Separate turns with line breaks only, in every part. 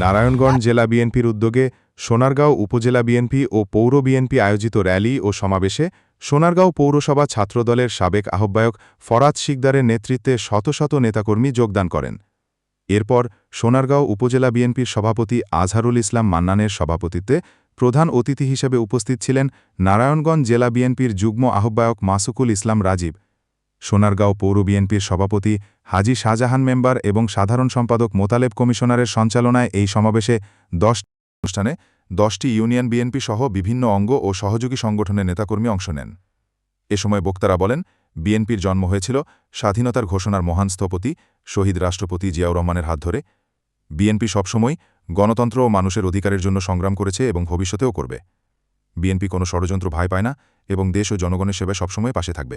নারায়ণগঞ্জ জেলা বিএনপির উদ্যোগে সোনারগাঁও উপজেলা বিএনপি ও পৌর বিএনপি আয়োজিত র্যালি ও সমাবেশে সোনারগাঁও পৌরসভা ছাত্রদলের সাবেক আহ্বায়ক ফরাদ শিকদারের নেতৃত্বে শত শত নেতাকর্মী যোগদান করেন। এরপর সোনারগাঁও উপজেলা বিএনপির সভাপতি আজহারুল ইসলাম মান্নানের সভাপতিত্বে প্রধান অতিথি হিসেবে উপস্থিত ছিলেন নারায়ণগঞ্জ জেলা বিএনপির যুগ্ম আহ্বায়ক মাসুকুল ইসলাম রাজীব। সোনারগাঁও পৌর বিএনপির সভাপতি হাজি শাহজাহান মেম্বার এবং সাধারণ সম্পাদক মোতালেব কমিশনারের সঞ্চালনায় এই সমাবেশে দশ অনুষ্ঠানে দশটি ইউনিয়ন বিএনপি সহ বিভিন্ন অঙ্গ ও সহযোগী সংগঠনের নেতাকর্মী অংশ নেন। এ সময় বক্তারা বলেন, বিএনপির জন্ম হয়েছিল স্বাধীনতার ঘোষণার মহান স্থপতি শহীদ রাষ্ট্রপতি জিয়াউর রহমানের হাত ধরে। বিএনপি সবসময় গণতন্ত্র ও মানুষের অধিকারের জন্য সংগ্রাম করেছে এবং ভবিষ্যতেও করবে। বিএনপি কোনো ষড়যন্ত্র ভয় পায় না এবং দেশ ও জনগণের সেবায় সবসময় পাশে থাকবে।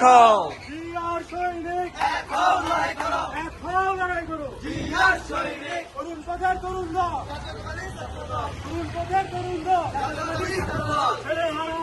এখন
জিয়ার সৈনিক। এখন লড়াই করো। এখন লড়াই করো। জিয়ার সৈনিক। তরুণ পথের তরুণ তরুণ পথের তরুণ ছেড়ে হারা।